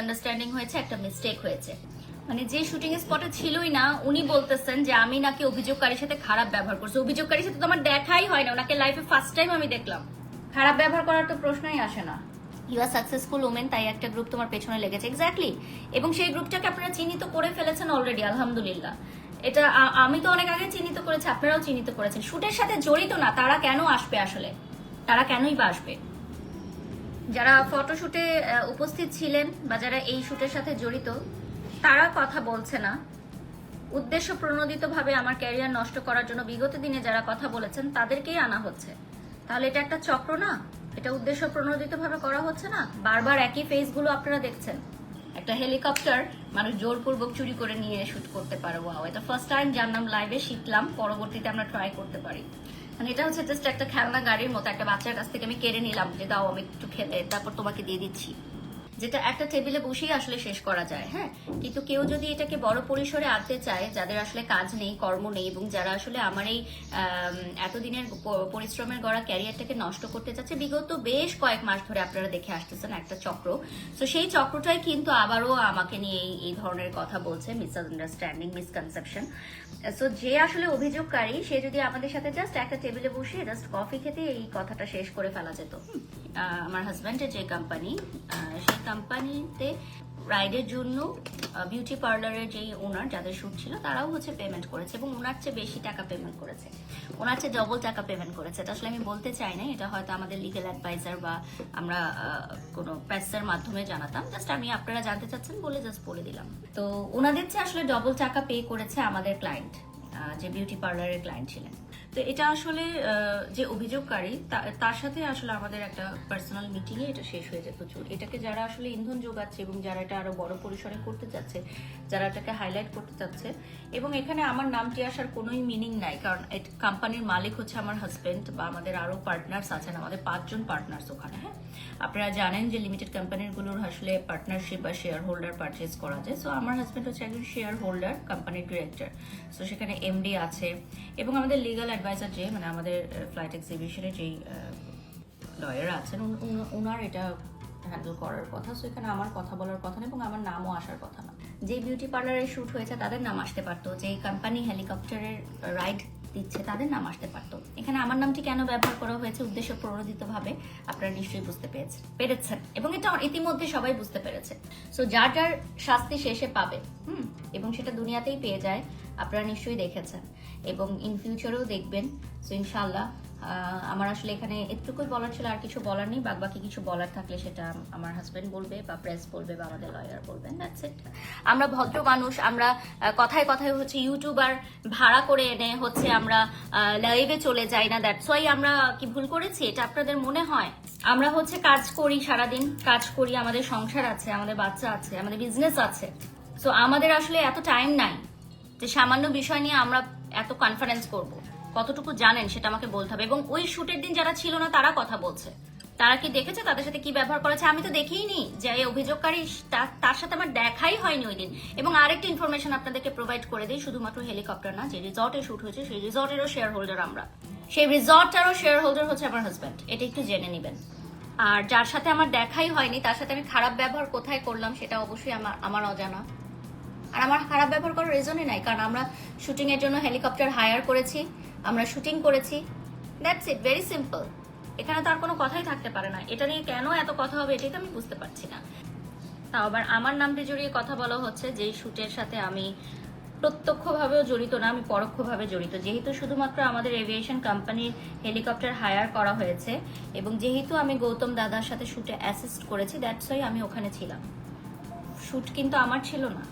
Misunderstanding হয়েছে, একটা mistake হয়েছে। মানে যে শুটিং স্পটে ছিলই না, উনি বলতেছেন যে আমি নাকি অভিযোগকারীর সাথে খারাপ ব্যবহার করছি। অভিযোগকারীর সাথে তো আমার দেখাই হয় না, ওনাকে লাইফে ফার্স্ট টাইম আমি দেখলাম। খারাপ ব্যবহার করার তো প্রশ্নই আসে না। ইউ আর সাকসেসফুল ওমেন তাই একটা গ্রুপ তোমার পেছনে লেগেছে। এক্স্যাক্টলি এবং সেই গ্রুপটাকে আপনারা চিহ্নিত করে ফেলেছেন অলরেডি আলহামদুলিল্লাহ। এটা আমি তো অনেক আগে চিহ্নিত করেছি, আপনারাও চিহ্নিত করেছেন। শুটের সাথে জড়িত না, তারা কেন আসবে আসলে? তারা কেনই বা আসবে? যারা ফটোশুটে উপস্থিত ছিলেন বা যারা এই শুটের সাথে জড়িত, তারা কথা বলছে না। উদ্দেশ্য প্রণোদিতভাবে আমার ক্যারিয়ার নষ্ট করার জন্য বিগত দিনে যারা কথা বলেছেন, তাদেরকেই আনা হচ্ছে। তাহলে এটা একটা চক্র না? এটা উদ্দেশ্য প্রণোদিতভাবে করা হচ্ছে না? বারবার একই ফেসগুলো আপনারা দেখছেন। একটা হেলিকপ্টার মানুষ জোরপূর্বক চুরি করে নিয়ে শুট করতে পারে। ওয়াও, এটা ফার্স্ট টাইম জানলাম লাইভে শিখলাম, পরবর্তীতে আমরা ট্রাই করতে পারি। এটা হচ্ছে জাস্ট একটা খেলনা গাড়ির মতো, একটা বাচ্চার কাছ থেকে আমি কেড়ে নিলাম যে দাও আমি একটু খেলে, তারপর তোমাকে দিয়ে দিচ্ছি। যেটা একটা টেবিলে বসেই আসলে শেষ করা যায় হ্যাঁ? কিন্তু কেউ যদি এটাকে বড় পরিসরে আনতে চায়, যাদের আসলে কাজ নেই, কর্ম নেই, এবং যারা আসলে আমার এই এতদিনের পরিশ্রমের গড়া ক্যারিয়ারটাকে নষ্ট করতে চাচ্ছে, বিগত বেশ কয়েক মাস ধরে আপনারা দেখে আসতেছেন একটা চক্র। তো সেই চক্রটাই কিন্তু আবারও আমাকে নিয়ে এই ধরনের কথা বলছে মিসআন্ডারস্ট্যান্ডিং মিসকনসেপশন সো যে আসলে অভিযোগকারী, সে যদি আমাদের সাথে জাস্ট একটা টেবিলে বসে জাস্ট কফি খেতে এই কথাটা শেষ করে ফেলা যেত। আমার হাজব্যান্ডের যে কোম্পানি সেই কোম্পানিতে রাইডের জন্য বিউটি পার্লারের যেই ওনার যাদের শুট ছিল, তারাও হচ্ছে পেমেন্ট করেছে এবং ওনার চেয়ে বেশি টাকা পেমেন্ট করেছে। ওনার চেয়ে ডবল টাকা পেমেন্ট করেছে। এটা আসলে আমি বলতে চাই না এটা হয়তো আমাদের লিগেল অ্যাডভাইজার বা আমরা কোনো প্রেসের মাধ্যমে জানাতাম। জাস্ট আমি আপনারা জানতে চাচ্ছেন বলে জাস্ট বলে দিলাম। তো ওনাদের চেয়ে আসলে ডবল টাকা পে করেছে আমাদের ক্লায়েন্ট যে বিউটি পার্লারের ক্লায়েন্ট ছিলেন। তো এটা আসলে যে অভিযোগকারী তার সাথে আসলে আমাদের একটা পার্সোনাল মিটিংয়ে এটা শেষ হয়ে যেত চুল এটাকে যারা আসলে ইন্ধন যোগাচ্ছে এবং যারা এটা আরও বড় পরিসরে করতে চাচ্ছে, যারা এটাকে হাইলাইট করতে চাচ্ছে, এবং এখানে আমার নামটি আসার কোনোই মিনিং নাই, কারণ কোম্পানির মালিক হচ্ছে আমার হাজবেন্ড বা আমাদের আরও পার্টনার্স আছেন, আমাদের পাঁচজন পার্টনার্স ওখানে হ্যাঁ? আপনারা জানেন যে লিমিটেড কোম্পানিগুলোর আসলে পার্টনারশিপ বা শেয়ার হোল্ডার পারচেজ করা যায়। সো আমার হাজবেন্ড হচ্ছে একজন শেয়ার হোল্ডার কোম্পানির ডিরেক্টর সো সেখানে এমডি আছে, এবং আমাদের লিগাল অ্যাডভাইজার যে মানে আমাদের ফ্লাইট এক্সিবিশনের যেই লয়ার আছেন, উন- উন- এটা হ্যান্ডেল করার কথা। সো এখানে আমার কথা বলার কথা না, এবং আমার নামও আসার কথা না। যে বিউটি পার্লারে শুট হয়েছে, তাদের নাম আসতে পারতো। যে কোম্পানি হেলিকপ্টারের রাইড দিচ্ছে, তাদের নাম আসতে পারতো। এখানে আমার নামটি কেন ব্যবহার করা হয়েছে, উদ্দেশ্য প্রণোদিত ভাবে আপনারা নিশ্চয়ই বুঝতে পেরেছেন পেরেছেন। এবং এটা ইতিমধ্যে সবাই বুঝতে পেরেছে। সো যার যার শাস্তি শেষে পাবে, হুম? এবং সেটা দুনিয়াতেই পেয়ে যায়। আপনারা নিশ্চয়ই দেখেছেন। এবং ইন ফিউচারেও দেখবেন। সো ইনশাল্লাহ আমার আসলে এখানে এটুকুই বলার ছিল, আর কিছু বলার নেই। বাকি কিছু বলার থাকলে সেটা আমার হাজব্যান্ড বলবে বা প্রেস বলবে বা আমাদের লয়ার বলবেন। দ্যাটস ইট আমরা ভদ্র মানুষ, আমরা কথায় কথায় হচ্ছে ইউটিউবার ভাড়া করে এনে হচ্ছে আমরা লাইভে চলে যাই না। দ্যাটস ওয়াই আমরা কি ভুল করেছি? এটা আপনাদের মনে হয়? আমরা হচ্ছে কাজ করি সারাদিন, কাজ করি, আমাদের সংসার আছে, আমাদের বাচ্চা আছে, আমাদের বিজনেস আছে। সো আমাদের আসলে এত টাইম নাই। যে সামান্য বিষয় নিয়ে আমরা এত কনফারেন্স করব, কতটুকু জানেন সেটা আমাকে বলতে হবে। এবং ওই শুটের দিন যারা ছিল না, তারা কথা বলছে। তারা কি দেখেছে? তাদের সাথে কি ব্যবহার করেছে? আমি তো দেখেই নি যে এই অভিযোগকারী তার সাথে আমার দেখাই হয়নি ওই দিন। এবং আরেকটা ইনফরমেশন আপনাদেরকে প্রোভাইড করে দিই, শুধুমাত্র হেলিকপ্টার না, যে রিসর্টে শুট হয়েছে, সেই রিসর্টেরও শেয়ার হোল্ডার আমরা। সেই রিসর্টটারও শেয়ার হোল্ডার হচ্ছে আমার হাজব্যান্ড এটা একটু জেনে নেবেন। আর যার সাথে আমার দেখাই হয়নি, তার সাথে আমি খারাপ ব্যবহার কোথায় করলাম, সেটা অবশ্যই আমার আমার অজানা। আর আমার খারাপ ব্যবহার করার রিজনই নাই, কারণ আমরা শুটিং এর জন্য হেলিকপ্টার হায়ার করেছি, আমরা শুটিং করেছি। দ্যাটস ইট ভেরি সিম্পল এখানে তো আর কোনো কথাই থাকতে পারে না। এটা নিয়ে কেন এত কথা হবে এটাই তো আমি বুঝতে পারছি না। তাও আবার আমার নামটি জড়িয়ে কথা বলা হচ্ছে যে শুটের সাথে আমি প্রত্যক্ষভাবেও জড়িত না, আমি পরোক্ষভাবে জড়িত। যেহেতু শুধুমাত্র আমাদের এভিয়েশন কোম্পানির হেলিকপ্টার হায়ার করা হয়েছে এবং যেহেতু আমি গৌতম দাদার সাথে শুটে অ্যাসিস্ট করেছি দ্যাটস ওয়াই আমি ওখানে ছিলাম। শুট কিন্তু আমার ছিল না।